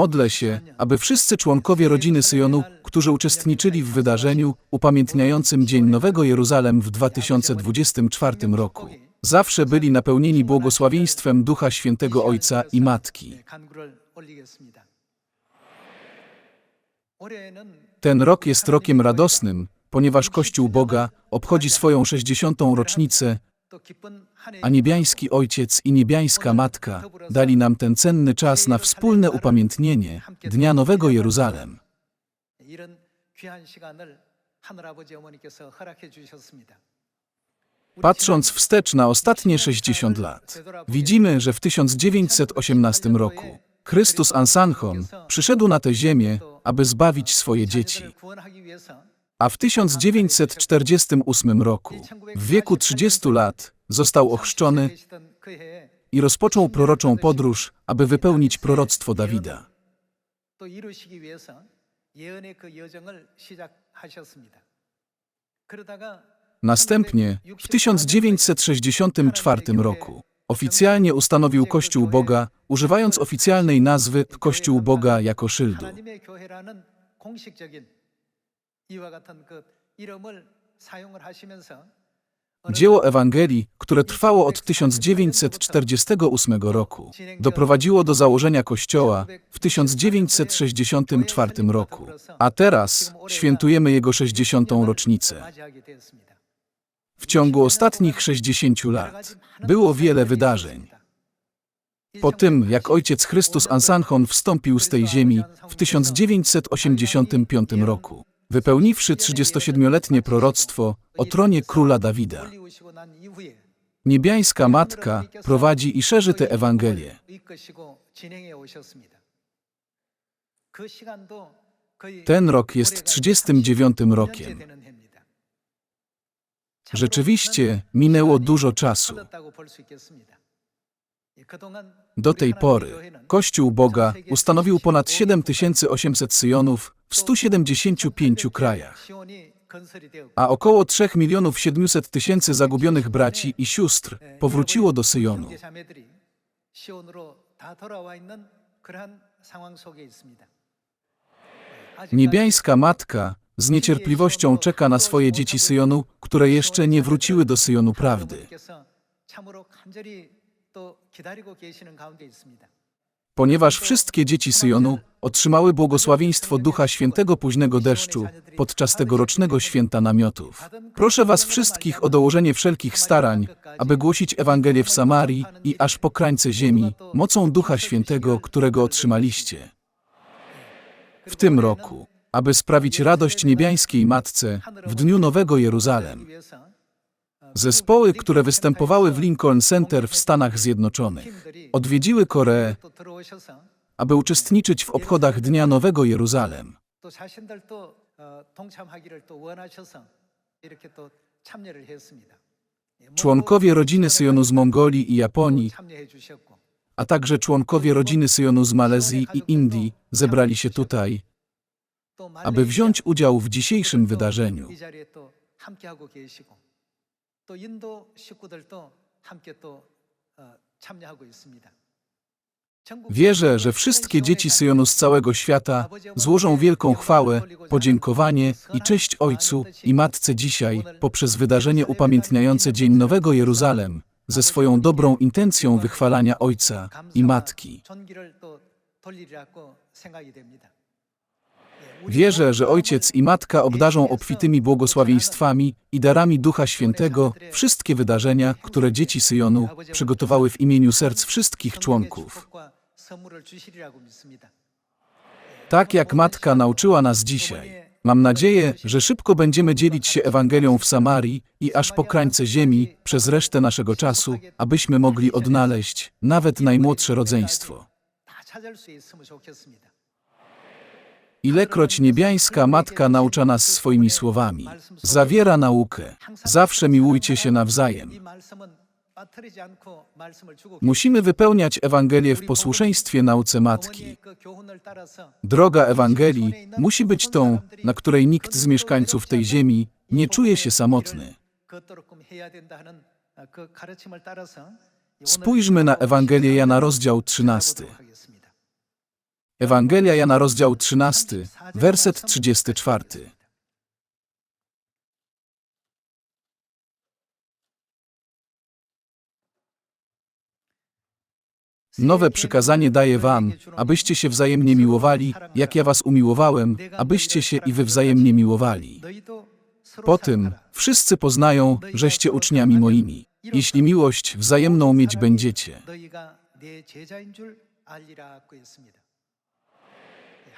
Modlę się, aby wszyscy członkowie rodziny Syjonu, którzy uczestniczyli w wydarzeniu upamiętniającym Dzień Nowego Jeruzalem w 2024 roku, zawsze byli napełnieni błogosławieństwem Ducha Świętego Ojca i Matki. Ten rok jest rokiem radosnym, ponieważ Kościół Boga obchodzi swoją 60. rocznicę a niebiański Ojciec i niebiańska Matka dali nam ten cenny czas na wspólne upamiętnienie Dnia Nowego Jeruzalem. Patrząc wstecz na ostatnie 60 lat, widzimy, że w 1918 roku Chrystus Ansanchon przyszedł na tę ziemię, aby zbawić swoje dzieci. A w 1948 roku, w wieku 30 lat, został ochrzczony i rozpoczął proroczą podróż, aby wypełnić proroctwo Dawida. Następnie, w 1964 roku, oficjalnie ustanowił Kościół Boga, używając oficjalnej nazwy Kościół Boga jako szyldu. Dzieło Ewangelii, które trwało od 1948 roku, doprowadziło do założenia Kościoła w 1964 roku, a teraz świętujemy jego 60. rocznicę. W ciągu ostatnich 60 lat było wiele wydarzeń. Po tym, jak ojciec Chrystus Ansanhon wstąpił z tej ziemi w 1985 roku, wypełniwszy 37-letnie proroctwo o tronie króla Dawida. Niebiańska Matka prowadzi i szerzy tę Ewangelię. Ten rok jest 39 rokiem. Rzeczywiście minęło dużo czasu. Do tej pory Kościół Boga ustanowił ponad 7800 syjonów w 175 krajach, a około 3 milionów 700 tysięcy zagubionych braci i sióstr powróciło do Syjonu. Niebiańska Matka z niecierpliwością czeka na swoje dzieci Syjonu, które jeszcze nie wróciły do Syjonu prawdy. Ponieważ wszystkie dzieci Syjonu otrzymały błogosławieństwo Ducha Świętego późnego deszczu podczas tegorocznego święta namiotów. Proszę Was wszystkich o dołożenie wszelkich starań, aby głosić Ewangelię w Samarii i aż po krańce ziemi, mocą Ducha Świętego, którego otrzymaliście. W tym roku, aby sprawić radość niebiańskiej Matce w dniu Nowego Jeruzalem. Zespoły, które występowały w Lincoln Center w Stanach Zjednoczonych, odwiedziły Koreę, aby uczestniczyć w obchodach Dnia Nowego Jeruzalem. Członkowie rodziny Syjonu z Mongolii i Japonii, a także członkowie rodziny Syjonu z Malezji i Indii zebrali się tutaj, aby wziąć udział w dzisiejszym wydarzeniu. 이 자리에 또 함께하고 계시고 또 인도 식구들도 함께 또 어, 참여하고 있습니다. 전국 Wierzę, że wszystkie dzieci Syjonu z całego świata złożą wielką chwałę, podziękowanie i cześć Ojcu i Matce dzisiaj poprzez wydarzenie upamiętniające Dzień Nowego Jeruzalem ze swoją dobrą intencją wychwalania Ojca i Matki. Wierzę, że Ojciec i Matka obdarzą obfitymi błogosławieństwami i darami Ducha Świętego wszystkie wydarzenia, które dzieci Syjonu przygotowały w imieniu serc wszystkich członków. Tak jak Matka nauczyła nas dzisiaj. Mam nadzieję, że szybko będziemy dzielić się Ewangelią w Samarii i aż po krańce ziemi przez resztę naszego czasu, abyśmy mogli odnaleźć nawet najmłodsze rodzeństwo. Ilekroć niebiańska matka naucza nas swoimi słowami, zawiera naukę, zawsze miłujcie się nawzajem. Musimy wypełniać Ewangelię w posłuszeństwie nauce matki. Droga Ewangelii musi być tą, na której nikt z mieszkańców tej ziemi nie czuje się samotny. Spójrzmy na Ewangelię Jana, rozdział 13. Ewangelia Jana, rozdział 13, werset 34. Nowe przykazanie daję wam, abyście się wzajemnie miłowali, jak ja was umiłowałem, abyście się i wy wzajemnie miłowali. Po tym wszyscy poznają, żeście uczniami moimi, jeśli miłość wzajemną mieć będziecie.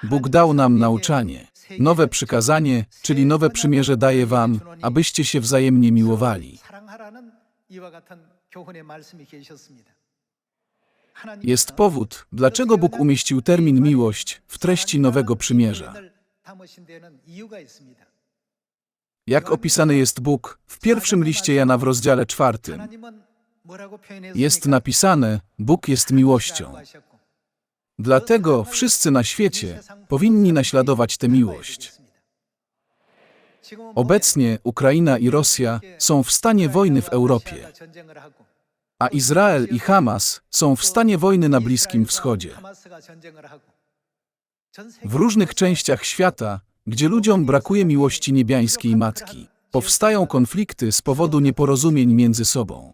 Bóg dał nam nauczanie. Nowe przykazanie, czyli nowe przymierze daje wam, abyście się wzajemnie miłowali. Jest powód, dlaczego Bóg umieścił termin miłość w treści nowego przymierza. Jak opisany jest Bóg w pierwszym liście Jana w rozdziale czwartym? Jest napisane, Bóg jest miłością. Dlatego wszyscy na świecie powinni naśladować tę miłość. Obecnie Ukraina i Rosja są w stanie wojny w Europie, a Izrael i Hamas są w stanie wojny na Bliskim Wschodzie. W różnych częściach świata, gdzie ludziom brakuje miłości niebiańskiej matki, powstają konflikty z powodu nieporozumień między sobą.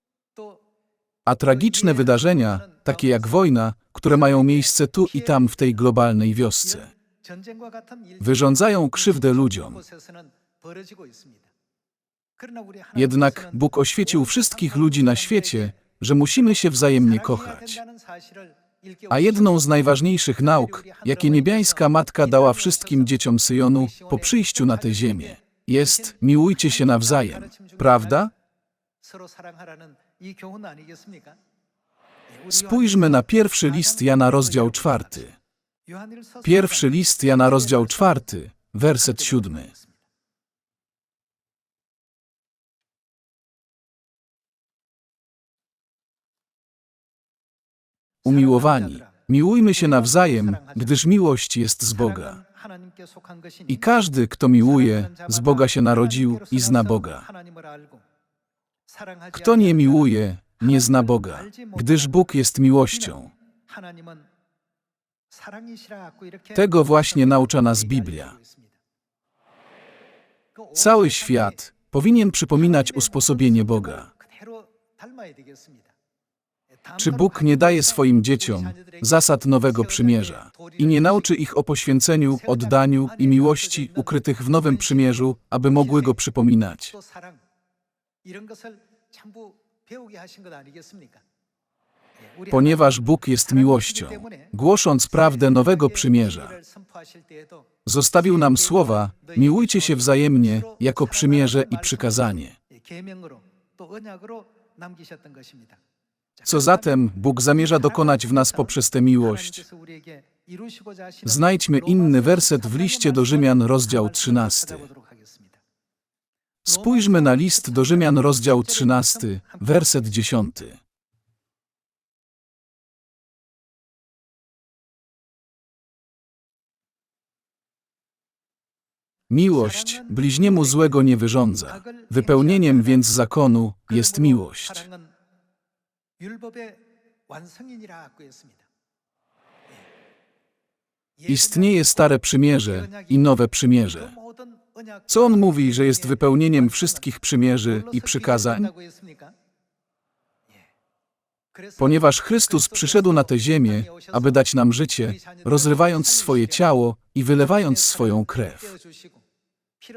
A tragiczne wydarzenia, takie jak wojna, które mają miejsce tu i tam w tej globalnej wiosce, wyrządzają krzywdę ludziom. Jednak Bóg oświecił wszystkich ludzi na świecie, że musimy się wzajemnie kochać. A jedną z najważniejszych nauk, jakie niebiańska matka dała wszystkim dzieciom Syjonu po przyjściu na tę ziemię, jest miłujcie się nawzajem. Prawda? Spójrzmy na pierwszy list Jana, rozdział czwarty. Pierwszy list Jana, rozdział czwarty, werset siódmy. Umiłowani, miłujmy się nawzajem, gdyż miłość jest z Boga. I każdy, kto miłuje, z Boga się narodził i zna Boga. Kto nie miłuje, nie zna Boga, gdyż Bóg jest miłością. Tego właśnie naucza nas Biblia. Cały świat powinien przypominać usposobienie Boga. Czy Bóg nie daje swoim dzieciom zasad nowego przymierza i nie nauczy ich o poświęceniu, oddaniu i miłości ukrytych w nowym przymierzu, aby mogły go przypominać? Ponieważ Bóg jest miłością, głosząc prawdę nowego przymierza, zostawił nam słowa: miłujcie się wzajemnie jako przymierze i przykazanie. Co zatem Bóg zamierza dokonać w nas poprzez tę miłość? Znajdźmy inny werset w liście do Rzymian, rozdział 13. Spójrzmy na list do Rzymian, rozdział 13, werset 10. Miłość bliźniemu złego nie wyrządza. Wypełnieniem więc zakonu jest miłość. Istnieje stare przymierze i nowe przymierze. Co on mówi, że jest wypełnieniem wszystkich przymierzy i przykazań? Ponieważ Chrystus przyszedł na tę ziemię, aby dać nam życie, rozrywając swoje ciało i wylewając swoją krew.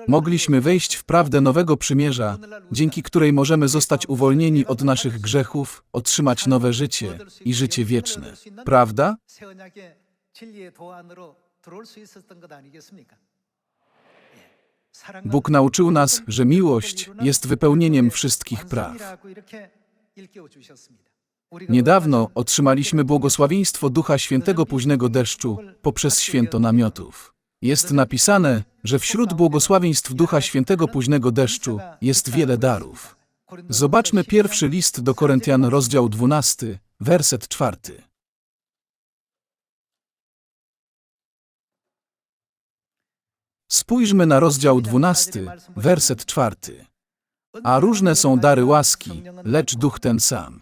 Mogliśmy wejść w prawdę nowego przymierza, dzięki której możemy zostać uwolnieni od naszych grzechów, otrzymać nowe życie i życie wieczne. Prawda? Bóg nauczył nas, że miłość jest wypełnieniem wszystkich praw. Niedawno otrzymaliśmy błogosławieństwo Ducha Świętego Późnego Deszczu poprzez święto namiotów. Jest napisane, że wśród błogosławieństw Ducha Świętego Późnego Deszczu jest wiele darów. Zobaczmy pierwszy list do Koryntian, rozdział 12, werset 4. Spójrzmy na rozdział 12, werset 4. A różne są dary łaski, lecz duch ten sam.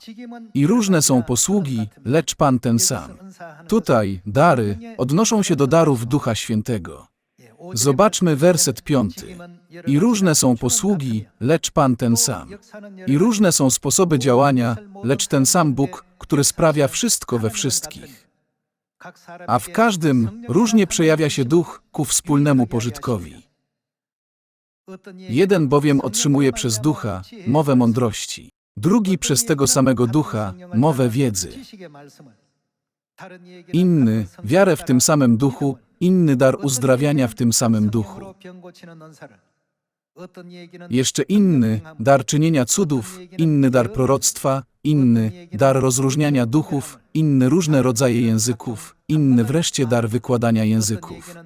I różne są posługi, lecz Pan ten sam. Tutaj dary odnoszą się do darów Ducha Świętego. Zobaczmy werset piąty. I różne są posługi, lecz Pan ten sam. I różne są sposoby działania, lecz ten sam Bóg, który sprawia wszystko we wszystkich. A w każdym różnie przejawia się duch ku wspólnemu pożytkowi. Jeden bowiem otrzymuje przez ducha mowę mądrości, drugi przez tego samego ducha mowę wiedzy, inny wiarę w tym samym duchu, inny dar uzdrawiania w tym samym duchu, jeszcze inny dar czynienia cudów, inny dar proroctwa, inny dar rozróżniania duchów, inny różne rodzaje języków, inny wreszcie dar wykładania języków.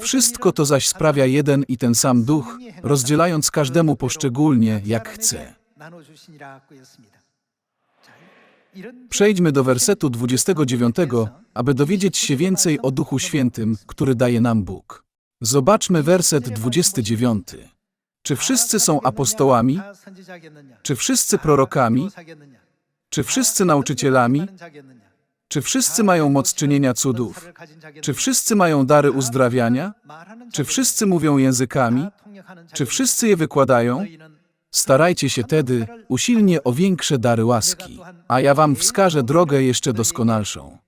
Wszystko to zaś sprawia jeden i ten sam duch, rozdzielając każdemu poszczególnie, jak chce. Przejdźmy do wersetu 29, aby dowiedzieć się więcej o Duchu Świętym, który daje nam Bóg. Zobaczmy werset 29. Czy wszyscy są apostołami? Czy wszyscy prorokami? Czy wszyscy nauczycielami? Czy wszyscy mają moc czynienia cudów? Czy wszyscy mają dary uzdrawiania? Czy wszyscy mówią językami? Czy wszyscy je wykładają? Starajcie się tedy usilnie o większe dary łaski, a ja wam wskażę drogę jeszcze doskonalszą.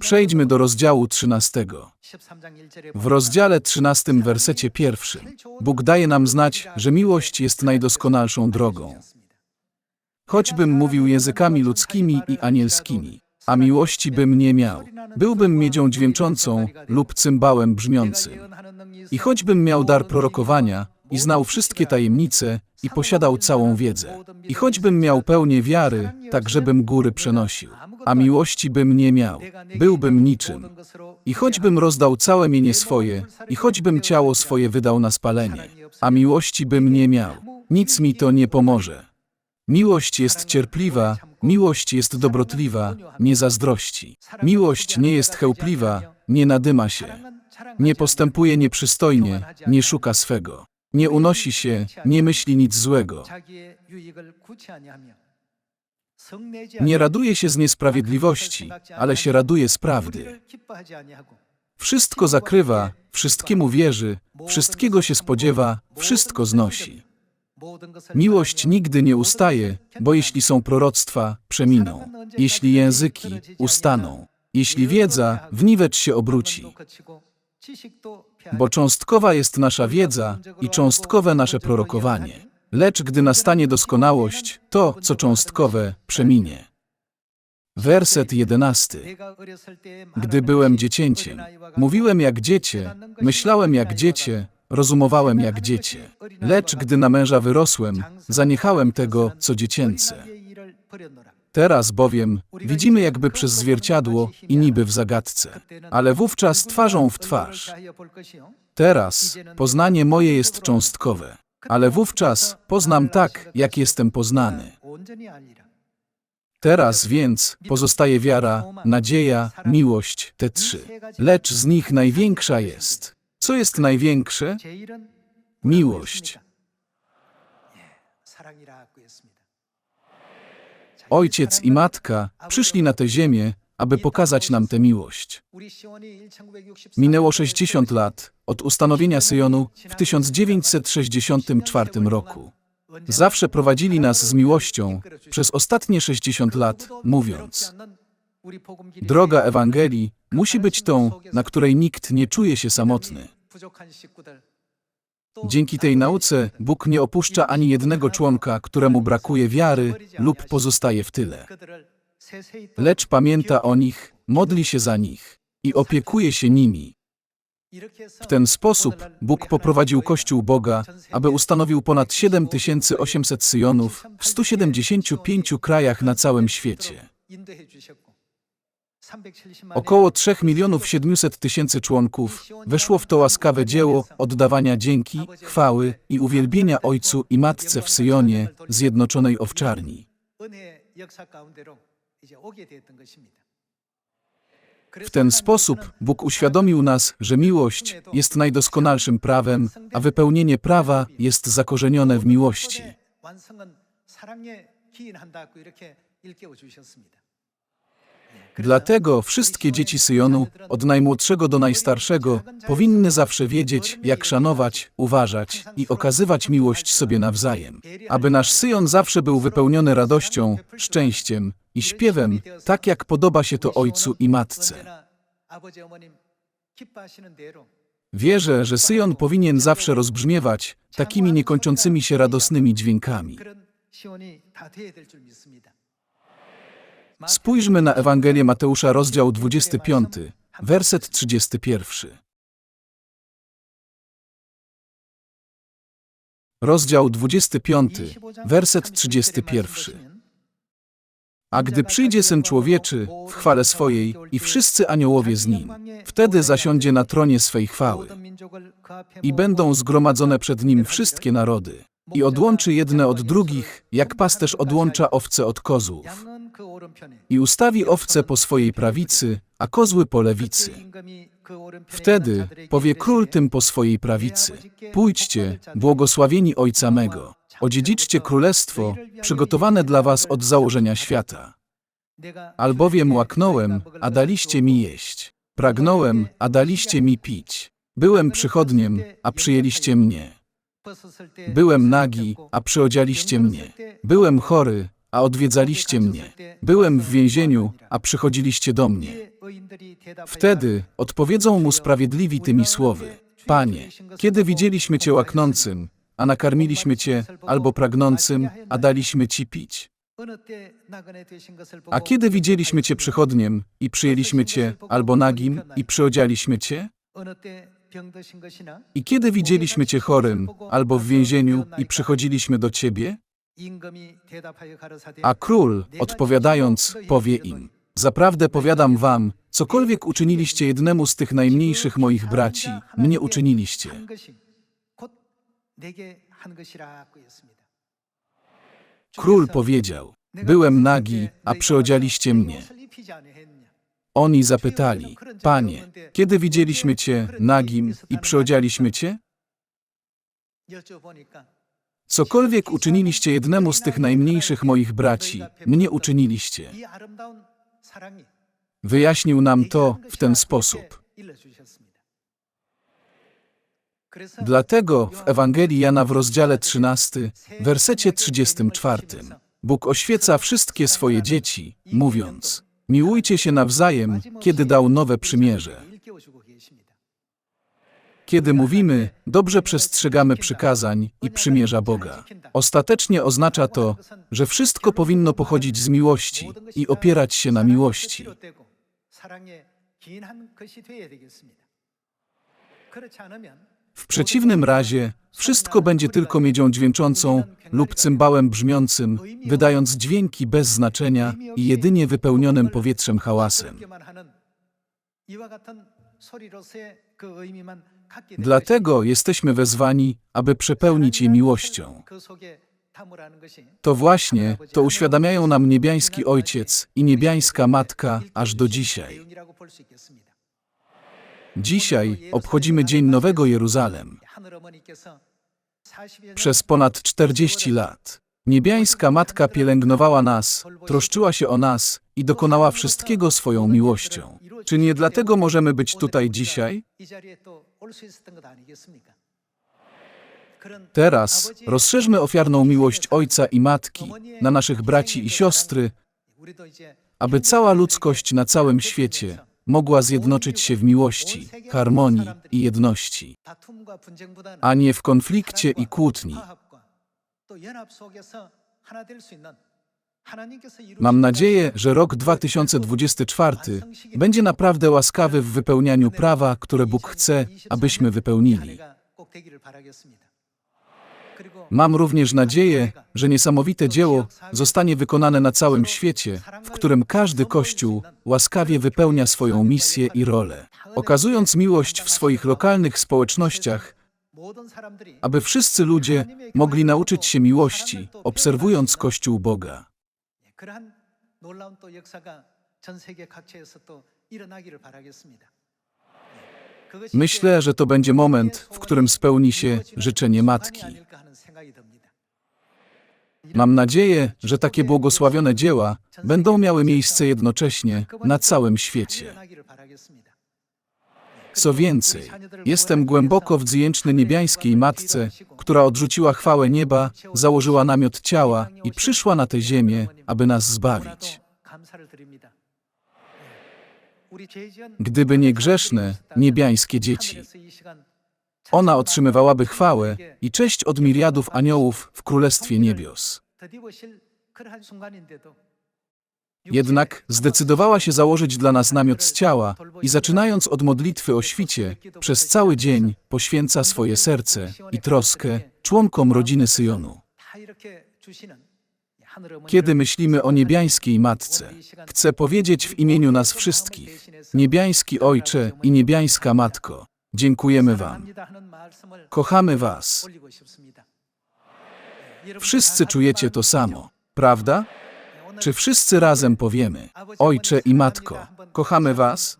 Przejdźmy do rozdziału 13. W rozdziale 13, wersecie pierwszym, Bóg daje nam znać, że miłość jest najdoskonalszą drogą. Choćbym mówił językami ludzkimi i anielskimi, a miłości bym nie miał, byłbym miedzią dźwięczącą lub cymbałem brzmiącym. I choćbym miał dar prorokowania i znał wszystkie tajemnice i posiadał całą wiedzę, i choćbym miał pełnię wiary, tak żebym góry przenosił, a miłości bym nie miał, byłbym niczym. I choćbym rozdał całe mienie swoje, i choćbym ciało swoje wydał na spalenie, a miłości bym nie miał, nic mi to nie pomoże. Miłość jest cierpliwa, miłość jest dobrotliwa, nie zazdrości. Miłość nie jest chełpliwa, nie nadyma się, nie postępuje nieprzystojnie, nie szuka swego, nie unosi się, nie myśli nic złego, nie raduje się z niesprawiedliwości, ale się raduje z prawdy. Wszystko zakrywa, wszystkiemu wierzy, wszystkiego się spodziewa, wszystko znosi. Miłość nigdy nie ustaje, bo jeśli są proroctwa, przeminą. Jeśli języki, ustaną. Jeśli wiedza, w niwecz się obróci. Bo cząstkowa jest nasza wiedza i cząstkowe nasze prorokowanie. Lecz gdy nastanie doskonałość, to, co cząstkowe, przeminie. Werset jedenasty. Gdy byłem dziecięciem, mówiłem jak dziecię, myślałem jak dziecię, rozumowałem jak dziecię. Lecz gdy na męża wyrosłem, zaniechałem tego, co dziecięce. Teraz bowiem widzimy jakby przez zwierciadło i niby w zagadce, ale wówczas twarzą w twarz. Teraz poznanie moje jest cząstkowe, ale wówczas poznam tak, jak jestem poznany. Teraz więc pozostaje wiara, nadzieja, miłość, te trzy. Lecz z nich największa jest. Co jest największe? Miłość. Ojciec i matka przyszli na tę ziemię, aby pokazać nam tę miłość. Minęło 60 lat od ustanowienia Syjonu w 1964 roku. Zawsze prowadzili nas z miłością przez ostatnie 60 lat, mówiąc: Droga Ewangelii musi być tą, na której nikt nie czuje się samotny. Dzięki tej nauce Bóg nie opuszcza ani jednego członka, któremu brakuje wiary lub pozostaje w tyle. Lecz pamięta o nich, modli się za nich i opiekuje się nimi. W ten sposób Bóg poprowadził Kościół Boga, aby ustanowił ponad 7800 syjonów w 175 krajach na całym świecie. Około 3 milionów 700 tysięcy członków weszło w to łaskawe dzieło oddawania dzięki, chwały i uwielbienia Ojcu i Matce w Syjonie, zjednoczonej owczarni. W ten sposób Bóg uświadomił nas, że miłość jest najdoskonalszym prawem, a wypełnienie prawa jest zakorzenione w miłości. Dlatego wszystkie dzieci Syjonu, od najmłodszego do najstarszego, powinny zawsze wiedzieć, jak szanować, uważać i okazywać miłość sobie nawzajem. Aby nasz Syjon zawsze był wypełniony radością, szczęściem i śpiewem, tak jak podoba się to ojcu i matce. Wierzę, że Syjon powinien zawsze rozbrzmiewać takimi niekończącymi się radosnymi dźwiękami. Spójrzmy na Ewangelię Mateusza, rozdział 25, werset 31. Rozdział 25, werset 31. A gdy przyjdzie Syn Człowieczy w chwale swojej i wszyscy aniołowie z Nim, wtedy zasiądzie na tronie swej chwały i będą zgromadzone przed Nim wszystkie narody i odłączy jedne od drugich, jak pasterz odłącza owce od kozłów i ustawi owce po swojej prawicy, a kozły po lewicy. Wtedy powie król tym po swojej prawicy: Pójdźcie, błogosławieni Ojca mego, odziedziczcie królestwo, przygotowane dla was od założenia świata. Albowiem łaknąłem, a daliście mi jeść. Pragnąłem, a daliście mi pić. Byłem przychodniem, a przyjęliście mnie. Byłem nagi, a przyodzialiście mnie. Byłem chory, a odwiedzaliście mnie. Byłem w więzieniu, a przychodziliście do mnie. Wtedy odpowiedzą mu sprawiedliwi tymi słowy: Panie, kiedy widzieliśmy cię łaknącym, a nakarmiliśmy cię, albo pragnącym, a daliśmy ci pić? A kiedy widzieliśmy cię przychodniem i przyjęliśmy cię, albo nagim i przyodzialiśmy cię? I kiedy widzieliśmy cię chorym, albo w więzieniu i przychodziliśmy do ciebie? A król, odpowiadając, powie im: Zaprawdę powiadam wam, cokolwiek uczyniliście jednemu z tych najmniejszych moich braci, mnie uczyniliście. Król powiedział: Byłem nagi, a przyodzialiście mnie. Oni zapytali: Panie, kiedy widzieliśmy cię nagim i przyodzialiśmy cię? Cokolwiek uczyniliście jednemu z tych najmniejszych moich braci, mnie uczyniliście. Wyjaśnił nam to w ten sposób. Dlatego w Ewangelii Jana w rozdziale 13, wersecie 34, Bóg oświeca wszystkie swoje dzieci, mówiąc: Miłujcie się nawzajem, kiedy dał nowe przymierze. Kiedy mówimy, dobrze przestrzegamy przykazań i przymierza Boga. Ostatecznie oznacza to, że wszystko powinno pochodzić z miłości i opierać się na miłości. W przeciwnym razie wszystko będzie tylko miedzią dźwięczącą lub cymbałem brzmiącym, wydając dźwięki bez znaczenia i jedynie wypełnionym powietrzem hałasem. Dlatego jesteśmy wezwani, aby przepełnić je miłością. To właśnie to uświadamiają nam niebiański Ojciec i niebiańska Matka aż do dzisiaj. Dzisiaj obchodzimy Dzień Nowego Jeruzalem. Przez ponad 40 lat niebiańska Matka pielęgnowała nas, troszczyła się o nas i dokonała wszystkiego swoją miłością. Czy nie dlatego możemy być tutaj dzisiaj? Teraz rozszerzmy ofiarną miłość Ojca i Matki na naszych braci i siostry, aby cała ludzkość na całym świecie mogła zjednoczyć się w miłości, harmonii i jedności, a nie w konflikcie i kłótni. Mam nadzieję, że rok 2024 będzie naprawdę łaskawy w wypełnianiu prawa, które Bóg chce, abyśmy wypełnili. Mam również nadzieję, że niesamowite dzieło zostanie wykonane na całym świecie, w którym każdy Kościół łaskawie wypełnia swoją misję i rolę, okazując miłość w swoich lokalnych społecznościach, aby wszyscy ludzie mogli nauczyć się miłości, obserwując Kościół Boga. 그러한 놀라운 또 역사가 전 세계 각처에서 또 일어나기를 바라겠습니다. 네, 그것이 Myślę, że to będzie moment, w którym spełni się życzenie matki. 아닐까 하는 생각이 듭니다. Mam nadzieję, że takie błogosławione dzieła będą miały miejsce jednocześnie na całym świecie. Co więcej, jestem głęboko wdzięczny niebiańskiej Matce, która odrzuciła chwałę nieba, założyła namiot ciała i przyszła na tę ziemię, aby nas zbawić. Gdyby nie grzeszne, niebiańskie dzieci. Ona otrzymywałaby chwałę i cześć od miliardów aniołów w Królestwie Niebios. Jednak zdecydowała się założyć dla nas namiot z ciała i zaczynając od modlitwy o świcie, przez cały dzień poświęca swoje serce i troskę członkom rodziny Syjonu. Kiedy myślimy o niebiańskiej Matce, chcę powiedzieć w imieniu nas wszystkich, niebiański Ojcze i niebiańska Matko, dziękujemy Wam. Kochamy Was. Wszyscy czujecie to samo, prawda? Czy wszyscy razem powiemy: Ojcze i Matko, kochamy Was?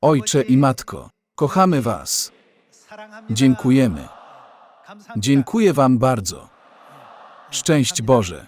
Ojcze i Matko, kochamy Was. Dziękujemy. Dziękuję Wam bardzo. Szczęść Boże.